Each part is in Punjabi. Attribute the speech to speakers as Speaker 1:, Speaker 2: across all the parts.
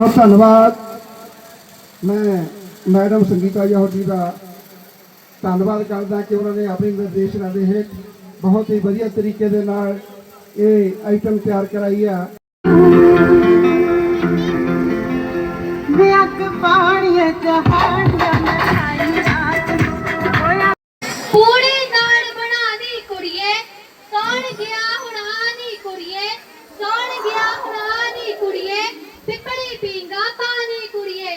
Speaker 1: ਬਹੁਤ ਧੰਨਵਾਦ। ਮੈਂ ਮੈਡਮ ਸੰਗੀਤਾ ਜੌਹਰ ਜੀ ਦਾ ਧੰਨਵਾਦ ਕਰਦਾ ਕਿ ਉਹਨਾਂ ਨੇ ਆਪਣੇ ਨਿਰਦੇਸ਼ਨਾਂ ਦੇ ਹੇਠ ਬਹੁਤ ਹੀ ਵਧੀਆ ਤਰੀਕੇ ਦੇ ਨਾਲ ਇਹ ਆਈਟਮ ਤਿਆਰ ਕਰਾਈ ਆ।
Speaker 2: ਪਾਣੀਏ ਜਹਾਨੀਆਂ
Speaker 3: ਕੁੜੀਏ ਸੌਣ ਗਿਆ ਹੁਣਾ ਨੀ ਕੁੜੀਏ ਸੌਣ ਗਿਆ ਹੁਣਾ ਨੀ ਕੁੜੀਏ ਪਿਪਲੀ ਪੀਂਗਾ ਪਾਣੀ ਕੁੜੀਏ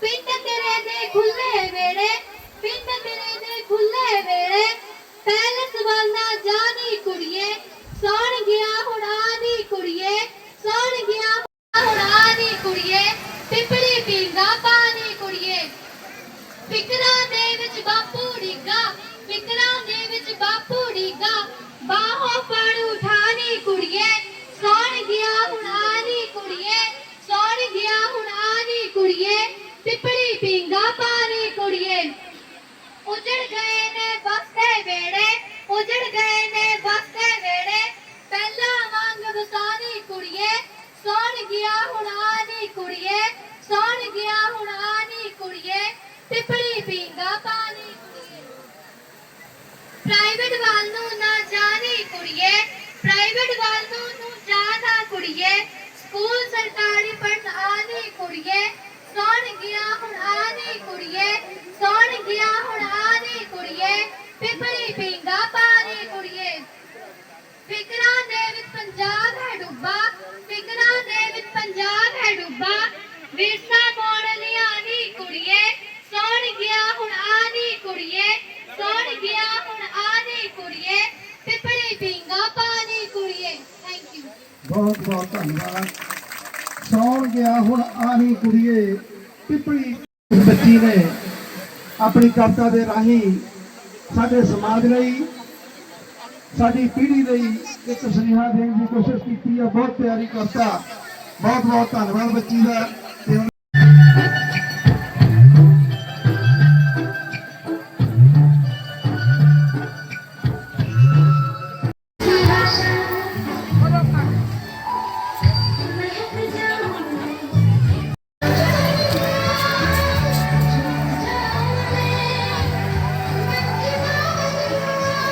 Speaker 3: ਪਿੰਡ ਤੇਰੇ ਦੇ ਖੁੱਲੇ ਵੇੜੇ ਪਿੰਡ ਤੇਰੇ ਦੇ ਖੁੱਲੇ ਵੇੜੇ ਪੈਲਸ ਵੱਲ ਨਾ ਜਾਣੀ ਕੁੜੀਏ ਸੌਣ ਗਿਆ ਹੁਣਾ ਨੀ ਕੁੜੀਏ ਸੌਣ ਗਿਆ ਹੁਣਾ ਨੀ ਕੁੜੀਏ ਪਿਪਲੀ ਪੀਂਗਾ ਪਾਣੀ ਕੁੜੀਏ ਫਿਕਰਾਂ ਦੇ ਵਿੱਚ ਬਾਪੂ ਡਿੱਗਾ ਫਿਕਰਾਂ ਦੇ ਵਿੱਚ ਬਾਪੂ ਡਿੱਗਾ ਬਾਹੋਂ ਫੜ ਉਠਾਣੀ ਕੁੜੀਏ, ਸੌਣ ਗਿਆ ਹੁਣ ਆਨੀ ਕੁੜੀਏ, ਸੌਣ ਗਿਆ ਹੁਣ ਆਨੀ ਕੁੜੀਏ ਪਿਪੜੀ ਪਿੰਗਾ ਪਾਣੀ ਕੁੜੀਏ। ਉਜੜ ਗਏ ਨੇ ਬਸਤੇ ਵੇੜੇ, ਉਜੜ ਗਏ ਨੇ ਬਸਤੇ ਵੇੜੇ। ਪਹਿਲਾਂ ਵਾਂਗ ਵਸਾਨੀ ਕੁੜੀਏ, ਸੌਣ ਗਿਆ ਹੁਣ ਆਨੀ ਕੁੜੀਏ, ਸੌਣ ਗਿਆ ਹੁਣ ਆਨੀ ਕੁੜੀਏ ਪਿਪੜੀ ਪਿੰਗਾ ਪਾਣੀ ਕੁੜੀਏ। ਪ੍ਰਾਈਵੇਟ ਵੱਲ ਨੂੰ ਨਾ ਜਾਣੀ ਕੁੜੀਏ। ਪ੍ਰਾਈਵੇਟ ਵੱਲ ਨੂੰ ਜਾਣਾ ਕੁੜੀਏ। ਸਕੂਲ ਸਰਕਾਰੀ ਪੜਨ ਆਣੀ ਕੁੜੀਏ। ਸੌਣ ਗਿਆ ਹੁਣ ਆਣੀ ਕੁੜੀਏ। ਸੌਣ ਗਿਆ ਹੁਣ ਆਣੀ ਕੁੜੀਏ। ਪਿਪੜੀ ਪਿੰਗਾ ਪਾਣੀ ਕੁੜੀਏ। ਫਿਕਰਾਂ ਦੇ ਵਿੱਚ ਪੰਜਾਬ ਹੈ ਡੁੱਬਾ ਫਿਕਰਾਂ ਦੇ ਵਿੱਚ ਪੰਜਾਬ ਹੈ ਡੁੱਬਾ ਵਿਰਸਾ ਮੋੜ ਲਿਆਣੀ ਕੁੜੀਏ ਸੌਣ ਗਿਆ ਹੁਣ ਆਣੀ ਕੁੜੀਏ ਸੌਣ ਗਿਆ ਹੁਣ ਆਣੀ ਕੁੜੀਏ ਪਿਪੜੀ ਪਿੰਗਾ ਪਾਣੀ ਕੁੜੀਏ ਥੈਂਕ ਯੂ
Speaker 1: ਬਹੁਤ ਬਹੁਤ ਧੰਨਵਾਦ। ਸੌਣ ਗਿਆ ਹੁਣ ਆਹੀ ਕੁੜੀਏ, ਪਿਪਲੀ ਬੱਚੀ ਨੇ ਆਪਣੀ ਕਵਿਤਾ ਦੇ ਰਾਹੀਂ ਸਾਡੇ ਸਮਾਜ ਲਈ, ਸਾਡੀ ਪੀੜ੍ਹੀ ਲਈ ਇੱਕ ਸੁਨੇਹਾ ਦੇਣ ਦੀ ਕੋਸ਼ਿਸ਼ ਕੀਤੀ ਹੈ ਬਹੁਤ ਪਿਆਰੀ ਕਵਿਤਾ, ਬਹੁਤ ਬਹੁਤ ਧੰਨਵਾਦ ਬੱਚੀ ਦਾ।